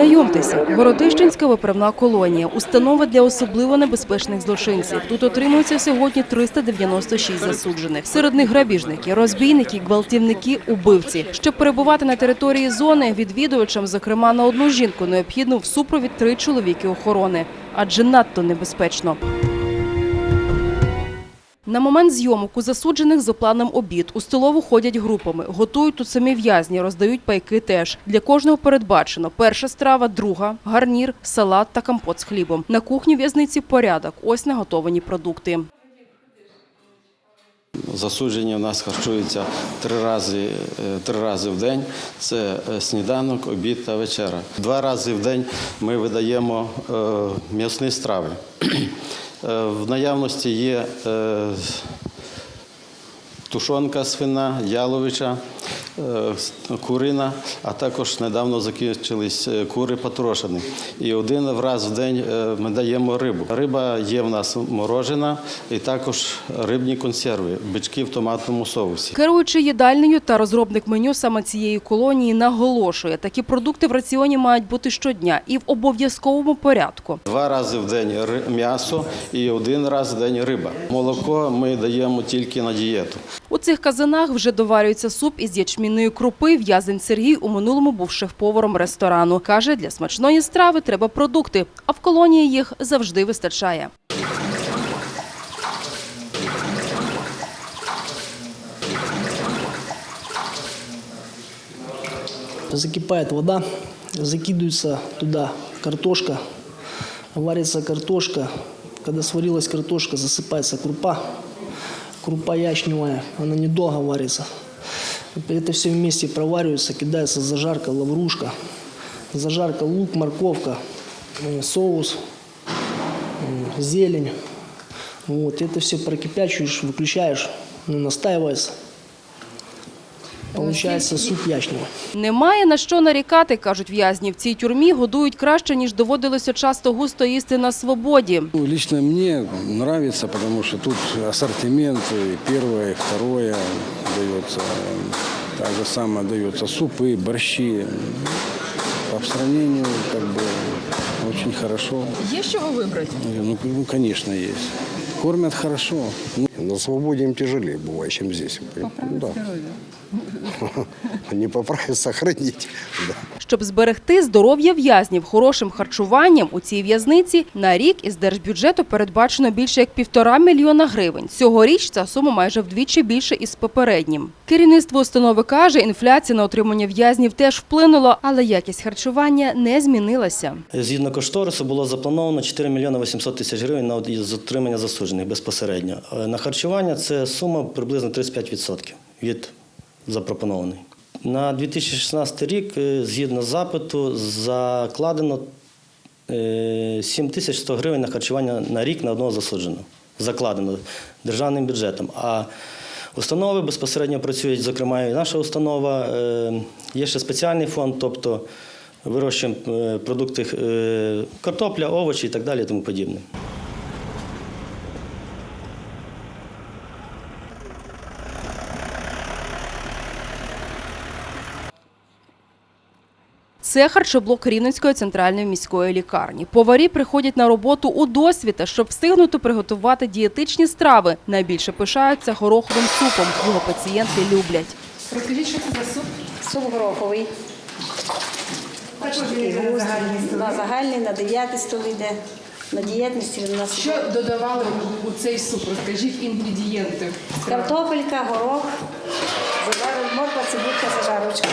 Знайомтеся, Городищенська виправна колонія, установа для особливо небезпечних злочинців. Тут отримується сьогодні 396 засуджених. Серед них грабіжники, розбійники, гвалтівники, убивці. Щоб перебувати на території зони, відвідувачам, зокрема на одну жінку, необхідно в супровід три чоловіки охорони, адже надто небезпечно. На момент зйомок у засуджених за планом обід. У столову ходять групами. Готують тут самі в'язні, роздають пайки теж. Для кожного передбачено перша страва, друга, гарнір, салат та компот з хлібом. На кухні в'язниці порядок. Ось наготовані продукти. Засуджені в нас харчуються три рази, е, три рази в день. Це е, сніданок, обід та вечера. Два рази в день ми видаємо е, м'ясні страви. Е, В наявності є е, тушонка свина, яловича, курина, а також недавно закінчились е, кури потрошені. І один раз в день е, ми даємо рибу. Риба є в нас морожена і також рибні консерви, бички в томатному соусі. Керуючи їдальнею та розробник меню саме цієї колонії наголошує, такі продукти в раціоні мають бути щодня і в обов'язковому порядку. Два рази в день м'ясо і один раз в день риба. Молоко ми даємо тільки на дієту. Цих казанах вже доварюється суп із ячмінної крупи. В'язень Сергій у минулому був шеф-поваром ресторану. Каже, для смачної страви треба продукти, а в колонії їх завжди вистачає. Закипает вода, закидывается туда картошка, варится картошка. Когда сварилась картошка, засыпается крупа, крупа ячневая, она недолго варится. Это все вместе проваривается, кидается зажарка, лаврушка, зажарка, лук, морковка, э, соус, м, зелень. Вот, это все прокипячиваешь, выключаешь, ну, настаивается. Получается суп ячневый. Немає на що нарікати, кажуть в'язні. В цій тюрмі годують краще, ніж доводилося часто густо їсти на свободі. Ну, Лично мне нравится, потому что тут ассортимент и первое, и второе дается. Так же самое дается супы, борщи. По сравнению, как бы, очень хорошо. Є що вибрати? Ну, ну, конечно, есть. Кормят хорошо. Ну, На свободе им тяжелее бывает, чем здесь. да. Не сохранить. Да. Щоб зберегти здоров'я в'язнів хорошим харчуванням у цій в'язниці, на рік із держбюджету передбачено більше як півтора мільйона гривень. Цьогоріч ця сума майже вдвічі більше із попереднім. Керівництво установи каже, інфляція на отримання в'язнів теж вплинула, але якість харчування не змінилася. Згідно кошторису було заплановано 4 мільйони 800 тисяч гривень на отримання засуджених безпосередньо. Е, На харчування це сума приблизно 35% від запропонованої. На 2016 рік, е, згідно запиту, закладено е, 7100 гривень на харчування на рік на одного засудженого. Закладено державним бюджетом. А установи безпосередньо працюють, зокрема, і наша установа. Е, Є ще спеціальний фонд, тобто вирощуємо е, продукти е, картопля, овочі і так далі, тому подібне. Це харчоблок Рівненської центральної міської лікарні. Поварі приходять на роботу у досвіта, щоб встигнути приготувати дієтичні страви. Найбільше пишаються гороховим супом. Його пацієнти люблять. Розкажіть, що це за суп? Суп гороховий. Такий густий. На загальний, на 9 стол йде. На дієтності він у нас Що додавали у цей суп? Розкажіть інгредієнти. картопелька, горох, зажар- морква, цибулька, зажарочка.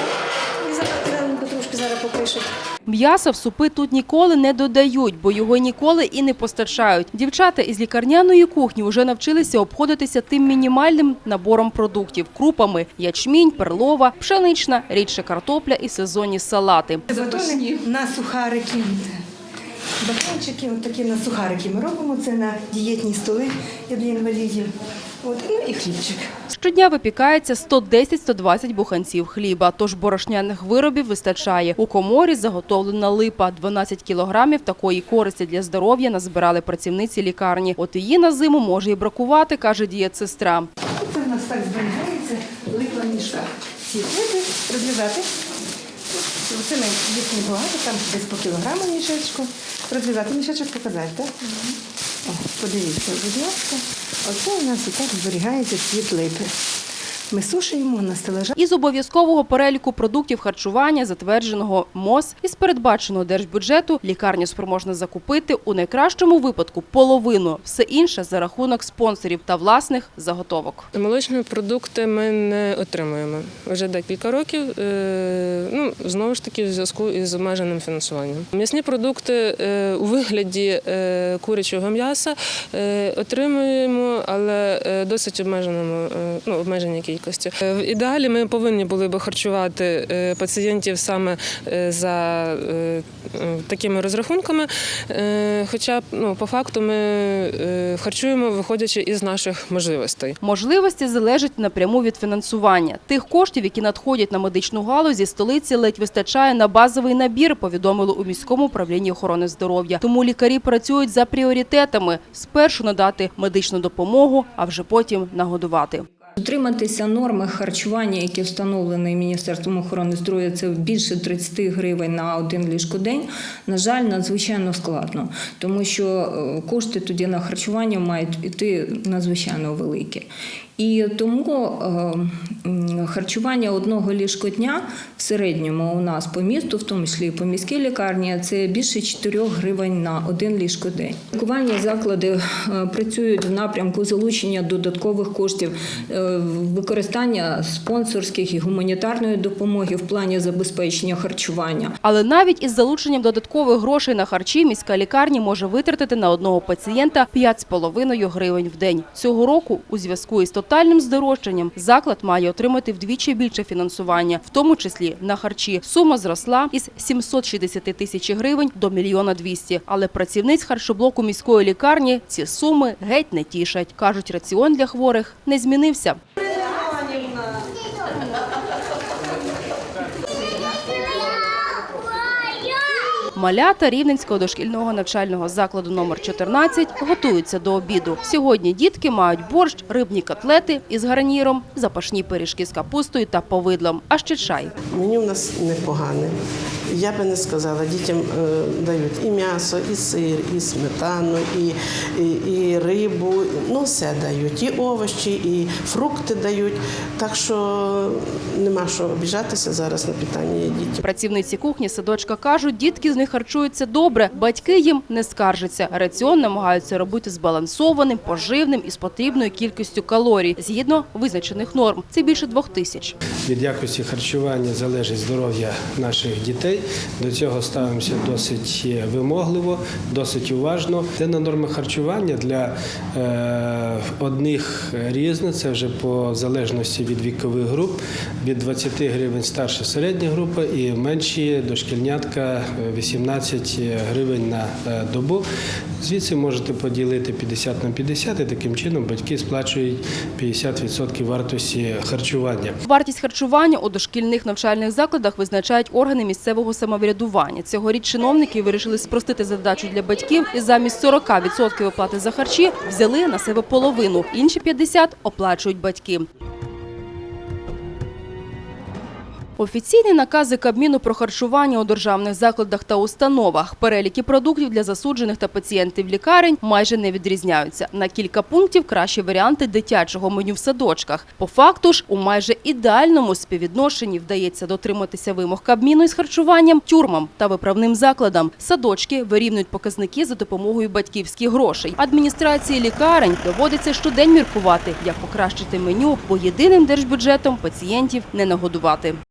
Зараз попишуть. М'яса в супи тут ніколи не додають, бо його ніколи і не постачають. Дівчата із лікарняної кухні вже навчилися обходитися тим мінімальним набором продуктів – крупами – ячмінь, перлова, пшенична, рідше картопля і сезонні салати. Запашні. на сухарики. Батончики, от такі на сухарики ми робимо. Це на дієтні столи для інвалідів. От, ну і хлібчик. Щодня випікається 110-120 буханців хліба, тож борошняних виробів вистачає. У коморі заготовлена липа. 12 кілограмів такої користі для здоров'я назбирали працівниці лікарні. От її на зиму може і бракувати, каже дієтсестра. Це в нас так зберігається липа мішка. Всі види Оце ми їх небагато, там десь по кілограму мішечку. Розв'язати мішечок показати, так? О, подивіться, будь ласка. Оце у нас і так зберігається цвіт липи. Ми сушуємо на стелажах. Із обов'язкового переліку продуктів харчування, затвердженого МОЗ, із передбаченого держбюджету, лікарня спроможна закупити у найкращому випадку половину, все інше за рахунок спонсорів та власних заготовок. Молочні продукти ми не отримуємо вже декілька років. е, Ну знову ж таки, в зв'язку із обмеженим фінансуванням. М'ясні продукти е, у вигляді е, курячого м'яса отримуємо, але досить обмеженому ну, обмеженій кількості. Е, В ідеалі ми повинні були би харчувати е, пацієнтів саме е, за е, е, такими розрахунками. Е, Хоча ну, по факту ми е, харчуємо, виходячи із наших можливостей. Можливості залежать напряму від фінансування. Тих коштів, які надходять на медичну галузі, столиці ледь вистачає на базовий набір, повідомили у міському управлінні охорони здоров'я. Тому лікарі працюють за пріоритетами: спершу надати медичну допомогу, а вже потім нагодувати. Дотриматися норми харчування, які встановлені Міністерством охорони здоров'я, це більше 30 гривень на один ліжкодень. На жаль, надзвичайно складно, тому що е, кошти тоді на харчування мають іти надзвичайно великі. І тому е, харчування одного ліжкодня в середньому у нас по місту, в тому числі і по міській лікарні, це більше 4 гривень на один ліжкодень. Лікувальні заклади е, працюють в напрямку залучення додаткових коштів, е, використання спонсорських і гуманітарної допомоги в плані забезпечення харчування. Але навіть із залученням додаткових грошей на харчі міська лікарня може витратити на одного пацієнта 5,5 гривень в день. Цього року у зв'язку із тотальним здорожчанням заклад має отримати вдвічі більше фінансування, в тому числі на харчі. Сума зросла із 760 тисяч гривень до мільйона 200. Але працівниць харчоблоку міської лікарні ці суми геть не тішать. Кажуть, раціон для хворих не змінився. Малята Рівненського дошкільного навчального закладу номер 14 готуються до обіду. Сьогодні дітки мають борщ, рибні котлети із гарніром, запашні пиріжки з капустою та повидлом, а ще чай. Мені в нас непогане. Я би не сказала, дітям е, дають і м'ясо, і сир, і сметану, і, і, і рибу. Ну, все дають, і овочі, і фрукти дають. Так що нема що обіжатися зараз на питання дітей. Працівниці кухні садочка кажуть, дітки з них харчуються добре, батьки їм не скаржаться. Раціон намагаються робити збалансованим, поживним і з потрібною кількістю калорій, згідно визначених норм. Це більше двох тисяч. Від якості харчування залежить здоров'я наших дітей. До цього ставимося досить вимогливо, досить уважно. Денна норма харчування для е, одних різна, це вже по залежності від вікових груп. Від 20 гривень старша середня група і менші дошкільнятка е, 18 гривень на е, добу. Звідси можете поділити 50 на 50 і таким чином батьки сплачують 50% вартості харчування. Вартість харчування у дошкільних навчальних закладах визначають органи місцевого самоврядування. Цьогоріч чиновники вирішили спростити задачу для батьків і замість 40% оплати за харчі взяли на себе половину. Інші 50% оплачують батьки. Офіційні накази Кабміну про харчування у державних закладах та установах, переліки продуктів для засуджених та пацієнтів лікарень майже не відрізняються. На кілька пунктів кращі варіанти дитячого меню в садочках. По факту ж у майже ідеальному співвідношенні вдається дотриматися вимог Кабміну із харчуванням, тюрмам та виправним закладам. Садочки вирівнюють показники за допомогою батьківських грошей. Адміністрації лікарень доводиться щодень міркувати, як покращити меню, бо єдиним держбюджетом пацієнтів не нагодувати.